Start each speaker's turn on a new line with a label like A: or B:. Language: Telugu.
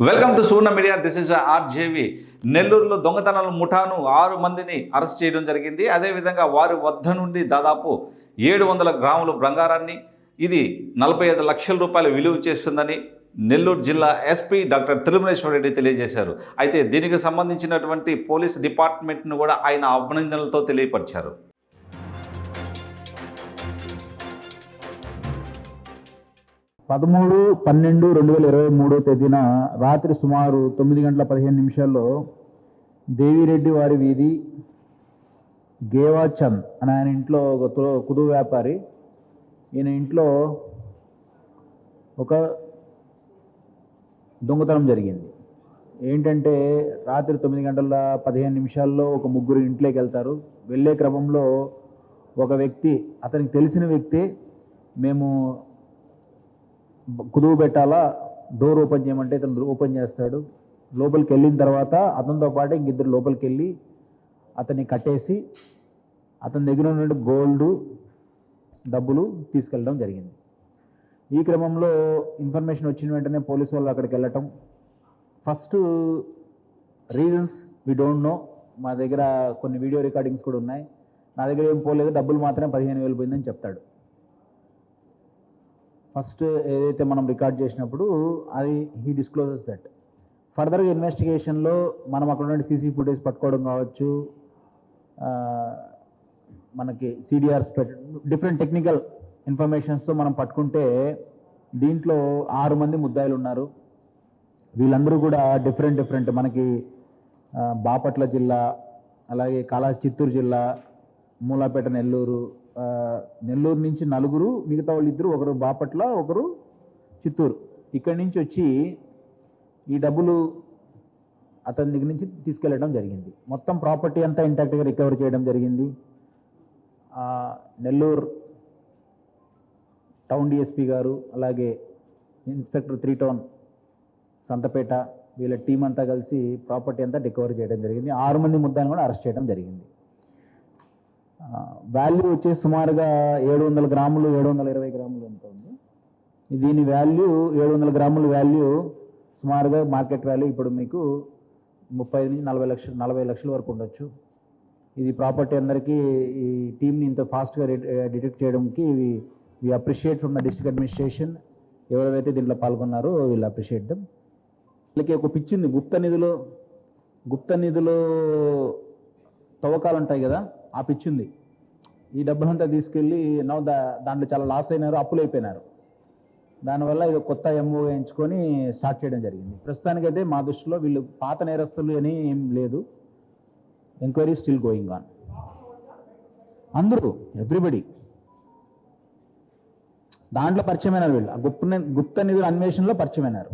A: Welcome to Surna media this is RJV నెల్లూరులో దొంగతనాల ముఠాను ఆరు మందిని అరెస్ట్ చేయడం జరిగింది. అదేవిధంగా వారి వద్ద నుండి దాదాపు ఏడు వందల గ్రాముల బంగారాన్ని ఇది నలభై ఐదు లక్షల రూపాయలు విలువ చేస్తుందని నెల్లూరు జిల్లా ఎస్పీ డాక్టర్ తిరుమలేశ్వర రెడ్డి తెలియజేశారు. అయితే దీనికి సంబంధించినటువంటి పోలీస్ డిపార్ట్మెంట్ను కూడా ఆయన అభినందనలతో తెలియపరిచారు.
B: పదమూడు పన్నెండు రెండు వేల ఇరవై మూడో తేదీన రాత్రి సుమారు తొమ్మిది గంటల పదిహేను నిమిషాల్లో దేవిరెడ్డి వారి వీధి గేవాచంద్ అని ఆయన ఇంట్లో ఒక కుదు వ్యాపారి. ఈయన ఇంట్లో ఒక దొంగతనం జరిగింది. ఏంటంటే రాత్రి తొమ్మిది గంటల పదిహేను నిమిషాల్లో ఒక ముగ్గురు ఇంట్లోకి వెళ్తారు. వెళ్ళే క్రమంలో ఒక వ్యక్తి అతనికి తెలిసిన వ్యక్తి మేము కుదువు పెట్టాలా? డోర్ ఓపెన్ చేయమంటే ఇతను ఓపెన్ చేస్తాడు. లోపలికి వెళ్ళిన తర్వాత అతనితో పాటు ఇంకిద్దరు లోపలికి వెళ్ళి అతన్ని కట్టేసి అతని దగ్గర ఉన్న గోల్డ్ డబ్బులు తీసుకెళ్ళడం జరిగింది. ఈ క్రమంలో ఇన్ఫర్మేషన్ వచ్చిన వెంటనే పోలీసు వాళ్ళు అక్కడికి వెళ్ళటం. First reasons we don't know మా దగ్గర కొన్ని వీడియో రికార్డింగ్స్ కూడా ఉన్నాయి. నా దగ్గర ఏం పోలేదు. డబ్బులు మాత్రమే పదిహేను వేలు పోయిందని చెప్తాడు. ఫస్ట్ ఏదైతే మనం రికార్డ్ చేసినప్పుడు అది హీ డిస్క్లోజెస్ దట్ ఫర్దర్గా ఇన్వెస్టిగేషన్లో మనం అక్కడ నుండి సీసీ ఫుటేజ్ పట్టుకోవడం కావచ్చు మనకి సిడిఆర్స్ పెట్ డిఫరెంట్ టెక్నికల్ ఇన్ఫర్మేషన్స్తో మనం పట్టుకుంటే దీంట్లో ఆరు మంది ముద్దాయిలు ఉన్నారు. వీళ్ళందరూ కూడా డిఫరెంట్ డిఫరెంట్ మనకి బాపట్ల జిల్లా అలాగే కాళా చిత్తూరు జిల్లా మూలాపేట నెల్లూరు నెల్లూరు నుంచి నలుగురు మిగతా వాళ్ళు ఇద్దరు ఒకరు బాపట్ల ఒకరు చిత్తూరు. ఇక్కడి నుంచి వచ్చి ఈ డబ్బులు అతని దగ్గర నుంచి తీసుకెళ్ళడం జరిగింది. మొత్తం ప్రాపర్టీ అంతా ఇంటాక్ట్గా రికవర్ చేయడం జరిగింది. నెల్లూరు టౌన్ డిఎస్పి గారు అలాగే ఇన్స్పెక్టర్ త్రీ టౌన్ సంతపేట వీళ్ళ టీం అంతా కలిసి ప్రాపర్టీ అంతా రికవర్ చేయడం జరిగింది. ఆరు మంది ముద్దాన్ని కూడా అరెస్ట్ చేయడం జరిగింది. వాల్యూ వచ్చేసి సుమారుగా ఏడు వందల గ్రాములు ఏడు వందల ఇరవై గ్రాములు ఎంత ఉంది? దీని వాల్యూ ఏడు వందల గ్రాముల వాల్యూ సుమారుగా మార్కెట్ వాల్యూ ఇప్పుడు మీకు ముప్పై నుంచి నలభై లక్షలు నలభై లక్షల వరకు ఉండొచ్చు. ఇది ప్రాపర్టీ అందరికీ ఈ టీంని ఇంత ఫాస్ట్గా డిటెక్ట్ చేయడానికి we appreciate from the district administration ఎవరైతే దీంట్లో పాల్గొన్నారో వీళ్ళు అప్రిషియేట్ దమ్ వీళ్ళకి ఒక పిచ్చింది గుప్త నిధులు గుప్త నిధులు తవ్వకాలు ఉంటాయి కదా? ఆ పిచ్చింది ఈ డబ్బులంతా తీసుకెళ్ళి నో దా దాంట్లో చాలా లాస్ అయినారు అప్పులు అయిపోయినారు. దానివల్ల ఇది కొత్త ఎంఓ ఎంచుకొని స్టార్ట్ చేయడం జరిగింది. ప్రస్తుతానికైతే మా దృష్టిలో వీళ్ళు పాత నేరస్తులు అని ఏం లేదు. ఎంక్వైరీ స్టిల్ గోయింగ్ ఆన్ అందరూ ఎవ్రీబడి దాంట్లో పరిచయమైనారు వీళ్ళు. ఆ గుప్త గుప్త నిధుల అన్వేషణలో పరిచయమైనారు.